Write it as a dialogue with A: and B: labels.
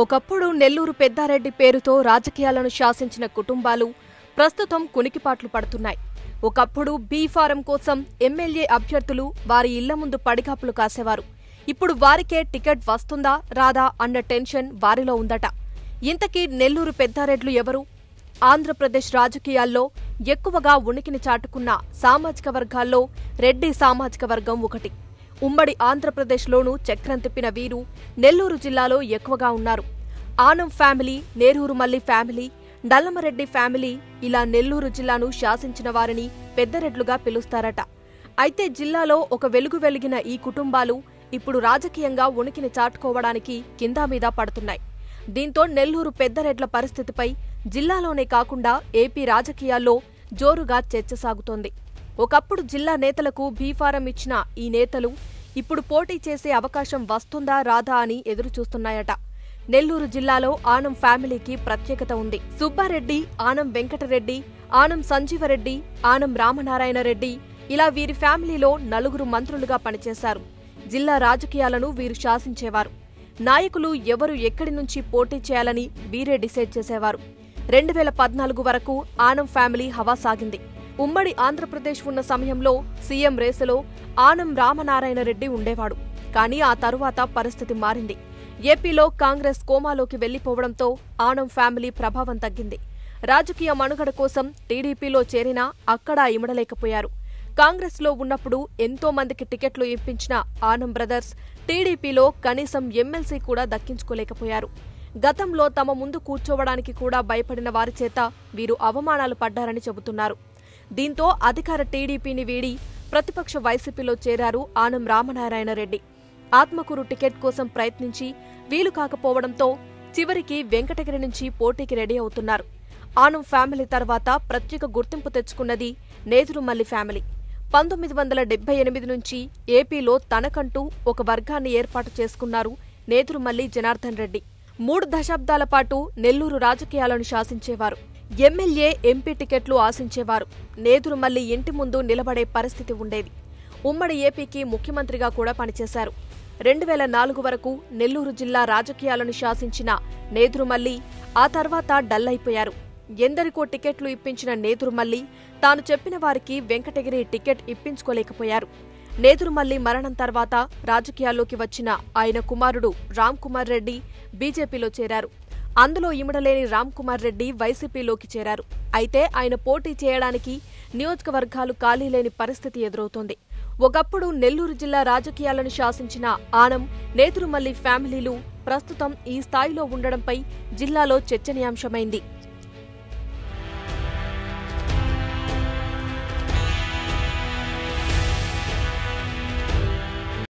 A: ఒకప్పుడు నెల్లూరు పెద్దారెడ్డి పేరుతో రాజకీయాలను శాసించిన కుటుంబాలు ప్రస్తుతం కునికిపాట్లు పడుతున్నాయి. ఒకప్పుడు బీఫారం కోసం ఎమ్మెల్యే అభ్యర్థులు వారి ఇళ్ళ ముందు పడిగాపులు కాసేవారు. ఇప్పుడు వారికే టికెట్ వస్తుందా రాదా అన్న టెన్షన్ వారిలో ఉందట. ఇంతకీ నెల్లూరు పెద్దారెడ్లు ఎవరు? ఆంధ్రప్రదేశ్ రాజకీయాల్లో ఎక్కువగా ఉనికిని చాటుకున్న సామాజిక వర్గాల్లో రెడ్డి సామాజిక వర్గం ఒకటి. ఉమ్మడి ఆంధ్రప్రదేశ్లోనూ చక్రం తిప్పిన వీరు నెల్లూరు జిల్లాలో ఎక్కువగా ఉన్నారు. Anam family Nedurumalli family Nallapareddy family ఇలా నెల్లూరు జిల్లాను శాసించిన వారిని పెద్దరెడ్లుగా పిలుస్తారట. అయితే జిల్లాలో ఒక వెలుగు వెలిగిన ఈ కుటుంబాలు ఇప్పుడు రాజకీయంగా ఉనికిని చాటుకోవడానికి కిందామీద పడుతున్నాయి. దీంతో నెల్లూరు పెద్దరెడ్ల పరిస్థితిపై జిల్లాలోనే కాకుండా ఏపీ రాజకీయాల్లో జోరుగా చర్చ సాగుతోంది ఒకప్పుడు జిల్లా నేతలకు బీఫారం ఇచ్చిన ఈ నేతలు ఇప్పుడు పోటీ చేసే అవకాశం వస్తుందా రాదా అని ఎదురుచూస్తున్నాయట. నెల్లూరు జిల్లాలో ఆనం ఫ్యామిలీకి ప్రత్యేకత ఉంది. సుబ్బారెడ్డి ఆనం వెంకటరెడ్డి ఆనం సంజీవరెడ్డి ఆనం రామనారాయణ రెడ్డి ఇలా వీరి ఫ్యామిలీలో నలుగురు మంత్రులుగా పనిచేశారు. జిల్లా రాజకీయాలను వీరు శాసించేవారు. నాయకులు ఎవరు ఎక్కడి నుంచి పోటీ చేయాలని వీరే డిసైడ్ చేసేవారు. రెండు వేల పద్నాలుగు వరకు ఆనం ఫ్యామిలీ హవా సాగింది. ఉమ్మడి ఆంధ్రప్రదేశ్ ఉన్న సమయంలో సీఎం రేసులో ఆనం రామనారాయణ రెడ్డి ఉండేవాడు. కానీ ఆ తరువాత పరిస్థితి మారింది. ఏపీలో కాంగ్రెస్ కోమాలోకి వెళ్ళిపోవడంతో ఆనం ఫ్యామిలీ ప్రభావం తగ్గింది. రాజకీయ మనుగడ కోసం టీడీపీలో చేరినా అక్కడా ఇమడలేకపోయారు. కాంగ్రెస్లో ఉన్నప్పుడు ఎంతో మందికి టికెట్లు ఇప్పించిన ఆనం బ్రదర్స్ టీడీపీలో కనీసం ఎమ్మెల్సీ కూడా దక్కించుకోలేకపోయారు. గతంలో తమ ముందు కూర్చోవడానికి కూడా భయపడిన వారి చేత వీరు అవమానాలు పడ్డారని చెబుతున్నారు. దీంతో అధికార టీడీపీని వీడి ప్రతిపక్ష వైసీపీలో చేరారు ఆనం రామనారాయణ రెడ్డి. ఆత్మకూరు టికెట్ కోసం ప్రయత్నించి వీలు కాకపోవడంతో చివరికి వెంకటగిరి నుంచి పోటీకి రెడీ అవుతున్నారు. ఆనం ఫ్యామిలీ తర్వాత ప్రత్యేక గుర్తింపు తెచ్చుకున్నది నేదురుమల్లి ఫ్యామిలీ. పంతొమ్మిది వందల డెబ్బై ఎనిమిది నుంచి ఏపీలో తనకంటూ ఒక వర్గాన్ని ఏర్పాటు చేసుకున్నారు నేదురుమల్లి జనార్దన్ రెడ్డి. మూడు దశాబ్దాల పాటు నెల్లూరు రాజకీయాలను శాసించేవారు. ఎమ్మెల్యే ఎంపీ టికెట్లు ఆశించేవారు. నేదురుమల్లి ఇంటి ముందు నిలబడే పరిస్థితి ఉండేది. ఉమ్మడి ఏపీకి ముఖ్యమంత్రిగా కూడా పనిచేశారు. రెండు వేల నాలుగు వరకు నెల్లూరు జిల్లా రాజకీయాలను శాసించిన నేదురుమల్లి ఆ తర్వాత డల్ అయిపోయారు ఎందరికో టికెట్లు ఇప్పించిన నేదురుమల్లి తాను చెప్పిన వారికి వెంకటగిరి టికెట్ ఇప్పించుకోలేకపోయారు. నేదురుమల్లి మరణం తర్వాత రాజకీయాల్లోకి వచ్చిన ఆయన కుమారుడు రామ్ కుమార్ రెడ్డి బీజేపీలో చేరారు. అందులో ఇమడలేని రామ్ కుమార్ రెడ్డి వైసీపీలోకి చేరారు. అయితే ఆయన పోటీ చేయడానికి నియోజకవర్గాలు ఖాళీ లేని పరిస్థితి ఎదురవుతోంది. ఒకప్పుడు నెల్లూరు జిల్లా రాజకీయాలను శాసించిన ఆనం నేతురుమల్లి ఫ్యామిలీలు ప్రస్తుతం ఈ స్థాయిలో ఉండడంపై జిల్లాలో చర్చనీయాంశమైంది.